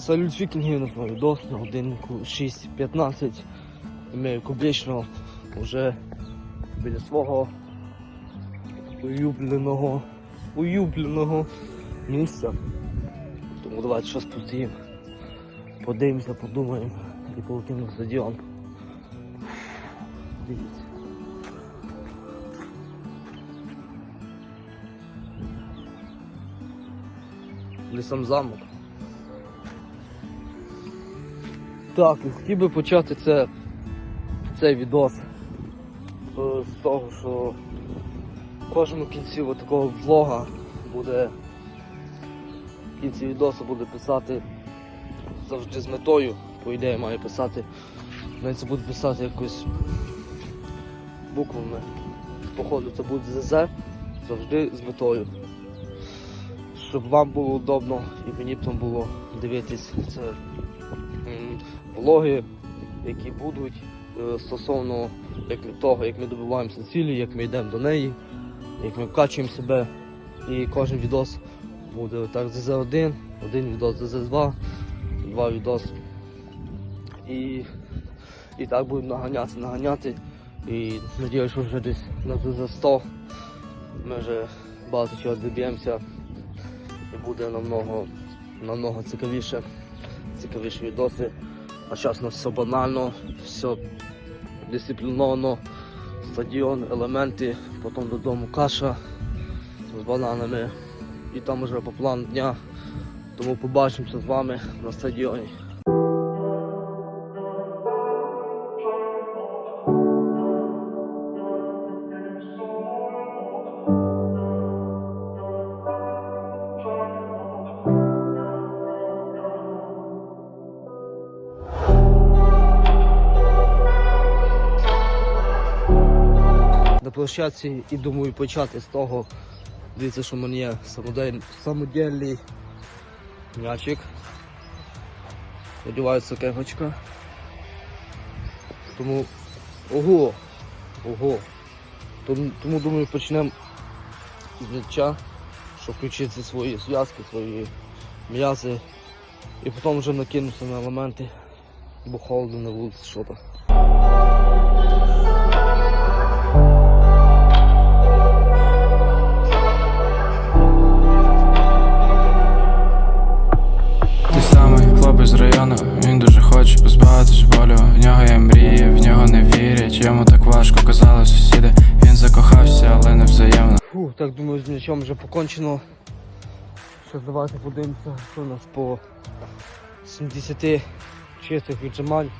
Салют вікінгів на свій відос на годиннику 6.15. Ми кублічно вже біля свого улюбленого, улюбленого місця. Тому давайте щось постоїмо. Подивимося, подумаємо і полетимо на стадіон. Дивіться. Сам замок. Так, хотів би почати це, цей відос е, з того, що в кожному кінці такого влога буде в кінці відосу буде писати завжди з метою, по ідеї має писати. Навіть це буде писати якось буквами. Походу це буде ЗЗ завжди з метою. Щоб вам було удобно і мені б там було дивитись це м, влоги, які будуть е, стосовно як того, як ми добиваємося цілі, як ми йдемо до неї, як ми вкачуємо себе. І кожен відос буде так ЗЗ1, один відос ЗЗ2, два відос. І, і так будемо наганяти, наганяти. І сподіваюся, що вже десь на ЗЗ100 ми вже багато чого доб'ємося і буде намного, намного цікавіше, цікавіші відоси. А зараз у нас все банально, все дисципліновано, стадіон, елементи, потім додому каша з бананами. І там вже по плану дня. Тому побачимося з вами на стадіоні. Площадці і думаю почати з того. Дивіться, що в мене є самодельний м'ячик. Сподіваюся, кегочка. Тому ого! Ого! Тому, тому думаю почнемо з м'яча, щоб включити свої зв'язки, свої м'язи. І потім вже накинуся на елементи, бо холодно на вулиці що хоче позбавитись болю. В нього є мрії, в нього не вірять. Йому так важко казали сусіди. Він закохався, але не взаємно. Фу, так думаю, з м'ячом вже покончено. Що давайте подивимося, що у нас по 70 чистих віджимань.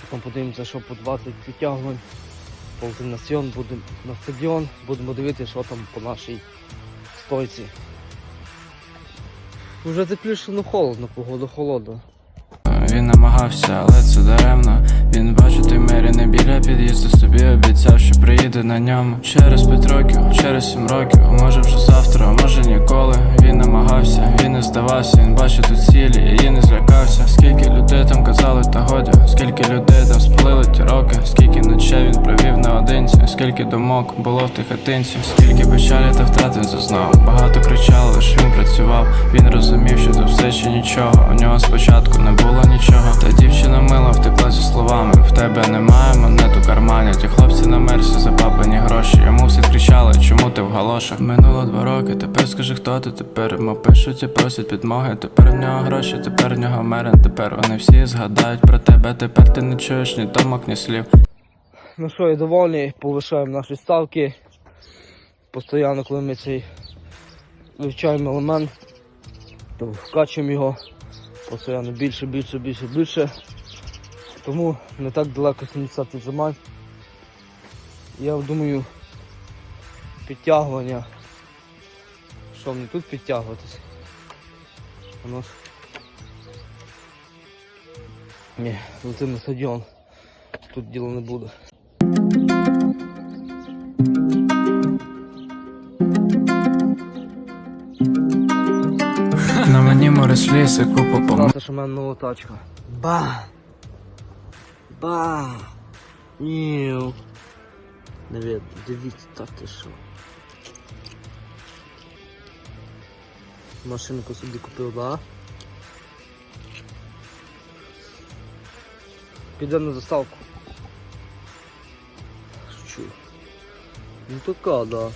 Потім подивимося, що по 20 підтягувань. Потім на стадіон, будемо на стадіон, будемо дивитися, що там по нашій стойці. Вже тепліше, ну холодно, погода холодна. Він намагався, але це даремно. Він бачив той мері не біля під'їзду собі обіцяв, що приїде на ньому. Через п'ять років, через сім років, може вже завтра, а може ніколи. Він намагався, він не здавався, він бачив тут цілі, і не злякався. Скільки людей там казали, та годі, скільки людей там спалили ті роки, скільки ночей він провів наодинці, скільки думок було в тій хатинці, скільки печалі та втрат він зазнав. Багато кричали, лиш він працював. Він розумів, що тут все чи нічого. У нього спочатку не було нічого. Та дівчина мила втекла зі словами. В тебе немає монет у кармані. Ті хлопці на мерсі запаплені гроші. Йому всі кричали, чому ти в галошах? Минуло два роки. Тепер скажи, хто ти тепер йому пишуть і просять підмоги. Тепер в нього гроші, тепер в нього мерен. Тепер вони всі згадають про тебе. Тепер ти не чуєш ні думок, ні слів. Ну що, я довольний, повишаємо наші ставки. Постоянно, коли ми цей вивчаємо елемент, то вкачуємо його постійно більше, більше, більше, більше. Тому не так далеко 70 віджимань. Я думаю, підтягування. Що мені тут підтягуватись? Воно ж. Ні, летим на стадіон. Тут діло не буде. морось ліси, купу помилок. Це ж у мене тачка. Ба! Ба! Ніу. Навіть, дивіться, так ти шо Машинку собі купив, да? Піде на заставку. Шучу. Ну така, да.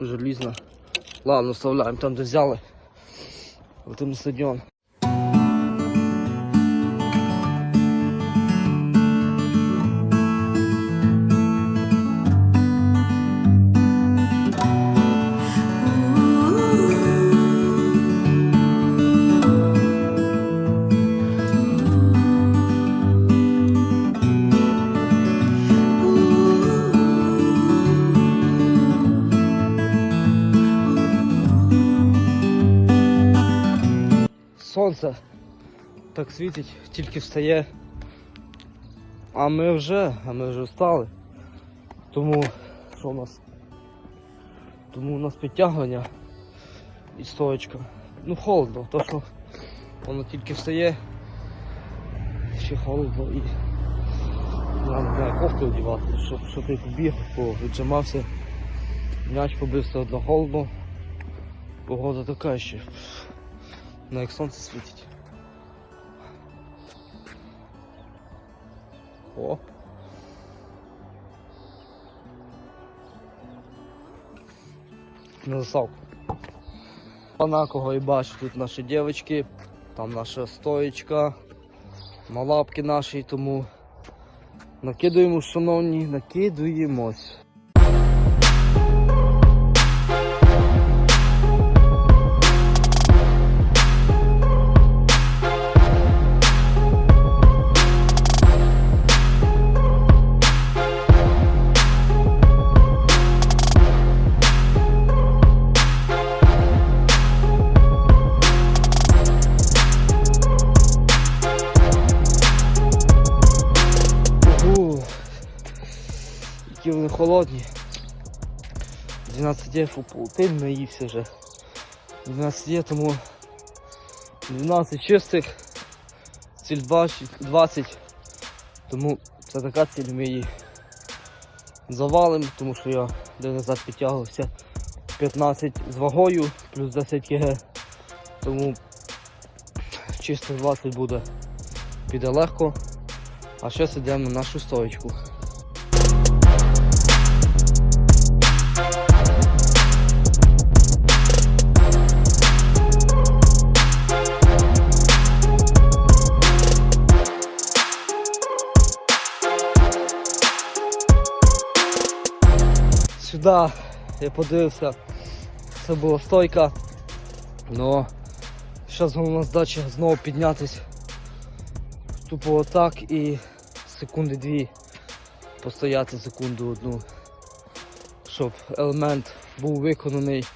Желізна. Ладно, вставляємо там, де взяли. Летимо на стадіон. Сонце так світить, тільки встає. А ми вже, а ми вже встали. Тому що у нас? Тому у нас підтягування і стоечка. Ну холодно, то що воно тільки встає. Ще холодно і я не знаю, кофту одягати, щоб, щоб я побіг, віджимався. М'яч побив все одно холодно. Погода така ще. Ну як сонце світить. О. На засавку. Пана кого і бачу, тут наші дівчатки, там наша стоечка, малапки наші, тому накидуємо, шановні, накидуємось. Холодні. 12 є полтин наївся вже. 12 є, тому 12 чистих, ціль 20, 20. Тому це така ціль ми її завалимо, тому що я де назад підтягувався 15 з вагою, плюс 10 кг. Тому чистих 20 буде піде легко. А зараз йдемо на нашу стоечку. Сюди я подивився, це була стойка. Ну, зараз головна здача знову піднятись тупо отак і секунди дві постояти секунду одну, щоб елемент був виконаний.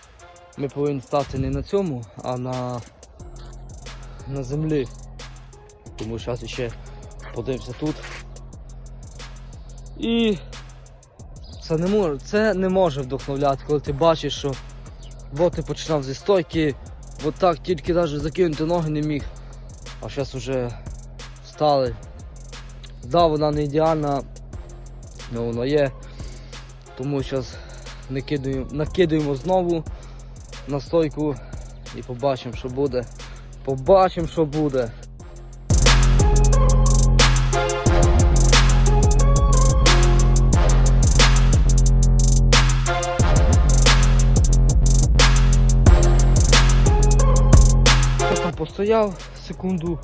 Ми повинні стати не на цьому, а на, на землі. Тому зараз ще подивимося тут. І це не може, це не може вдохновляти, коли ти бачиш, що от ти починав зі стойки, от так тільки навіть закинути ноги не міг, а зараз вже встали. Да, вона не ідеальна, але вона є. Тому зараз накидуємо, накидуємо знову на стойку і побачимо, що буде. Побачимо, що буде. Я постояв секунду.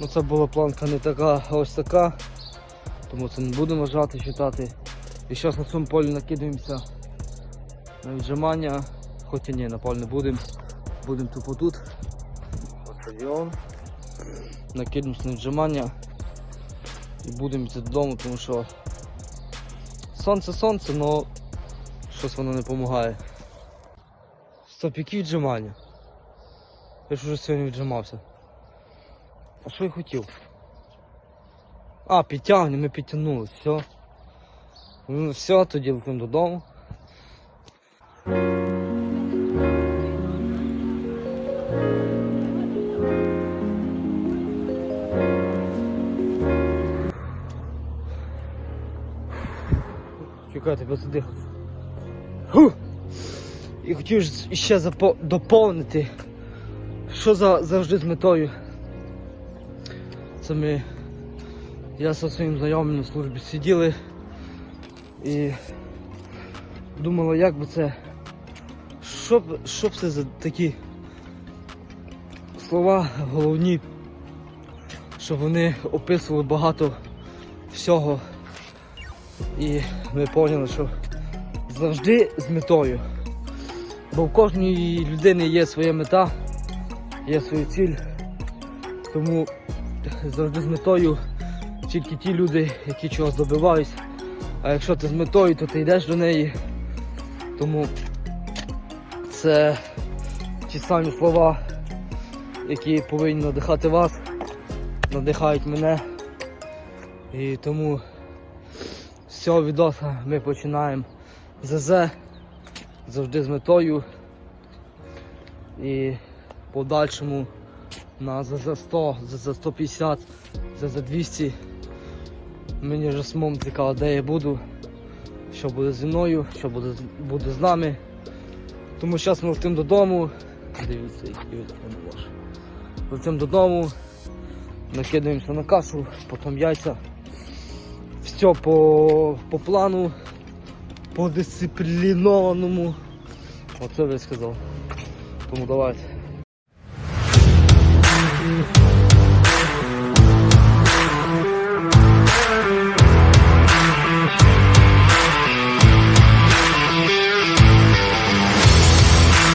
Ну це була планка не така, а ось така. Тому це не будемо жати, читати. І зараз на цьому полі накидаємося на віджимання. Хоча ні, на полі не будемо. Будемо тупо тут. Стадіон. Накидаємося на віджимання. І будемо йти додому, тому що сонце сонце, але щось воно не допомагає. Стоп, які віджимання? Я ж уже сьогодні віджимався. А що я хотів? А, підтягнення, ми підтягнули, все. Ну все, тоді летимо додому. Чекайте, без задихатися. І хотів ще доповнити, що за, завжди з метою. Це ми Я зі своїм знайомим на службі сиділи і думали, як би це. Що б, що б це за такі слова головні, щоб вони описували багато всього. І ми поняли, що завжди з метою. Бо в кожній людини є своя мета, є своя ціль. Тому завжди з метою тільки ті люди, які чогось добиваються. А якщо ти з метою, то ти йдеш до неї. Тому це ті самі слова, які повинні надихати вас, надихають мене. І тому з цього відоса ми починаємо ЗЗ завжди з метою. І подальшому на ЗЗ 100, ЗЗ 150, ЗЗ 200. Мені вже самому цікаво, де я буду, що буде зі мною, що буде, буде з нами. Тому зараз ми летимо додому. Дивіться, який ваш. Летимо додому, накидаємося на кашу, потім яйця. Все по, по плану, по дисциплінованому. Оце ви сказав. Тому давайте. you.